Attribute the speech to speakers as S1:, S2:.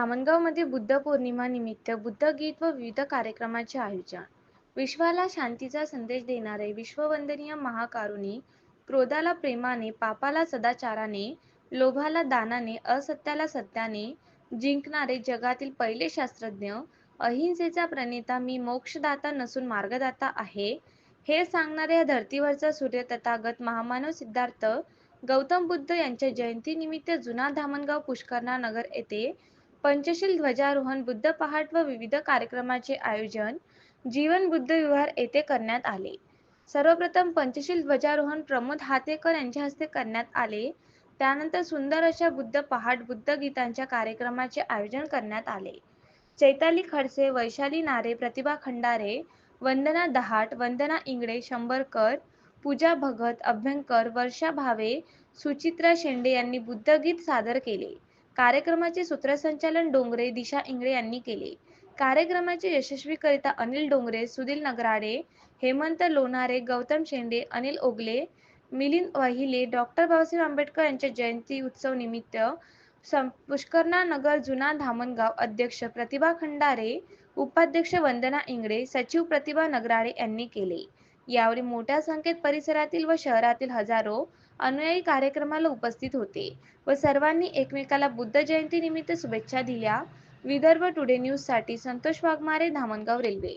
S1: धामणगावमध्ये बुद्ध पौर्णिमा निमित्त बुद्ध गीत व विविध कार्यक्रमाचे आयोजन. विश्वाला शांतीचा संदेश देणारे विश्ववंदनीय महाकारुणी क्रोधाला प्रेमाने पापाला सदाचाराने लोभाला दानाने असत्याला सत्याने जिंकणारे जगातील पहिले शास्त्रज्ञ अहिंसेचा प्रणेता मी मोक्षदाता नसून मार्गदाता आहे हे सांगणारे या धर्तीवरचा सूर्य तथागत महामानव सिद्धार्थ गौतम बुद्ध यांच्या जयंतीनिमित्त जुना धामणगाव पुष्करणा नगर येथे पंचशील ध्वजारोहण बुद्ध पहाट व विविध कार्यक्रमाचे आयोजन जीवन बुद्ध विहार येथे करण्यात आले. सर्वप्रथम पंचशील ध्वजारोहण प्रमोद हातेकर यांच्या हस्ते करण्यात आले. त्यानंतर सुंदर अशा बुद्ध पहाट बुद्ध गीतांच्या कार्यक्रमाचे आयोजन करण्यात आले. चैताली खडसे वैशाली नारे प्रतिभा खंडारे वंदना दहाट वंदना इंगळे शंभरकर पूजा भगत अभ्यंकर वर्षा भावे सुचित्रा शेंडे यांनी बुद्धगीत सादर केले. कार्यक्रमाचे सूत्रसंचालन डोंगरे दिशा इंगळे यांनी केले. कार्यक्रमाचे यशस्वीकरिता अनिल डोंगरे सुधील नगराडे हेमंत लोणारे गौतम शेंडे अनिल ओगले मिलिंद वाहिले डॉक्टर बाबासाहेब आंबेडकर यांच्या जयंती उत्सव निमित्त पुष्करणा नगर जुना धामणगाव अध्यक्ष प्रतिभा खंडारे उपाध्यक्ष वंदना इंगळे सचिव प्रतिभा नगराळे यांनी केले. यावेळी मोठ्या संख्येत परिसरातील व शहरातील हजारो अनुयायी कार्यक्रमाला उपस्थित होते व सर्वांनी एकमेकाला बुद्ध जयंती निमित्त शुभेच्छा दिल्या. विदर्भ टुडे न्यूजसाठी संतोष वाघमारे धामणगाव रेल्वे.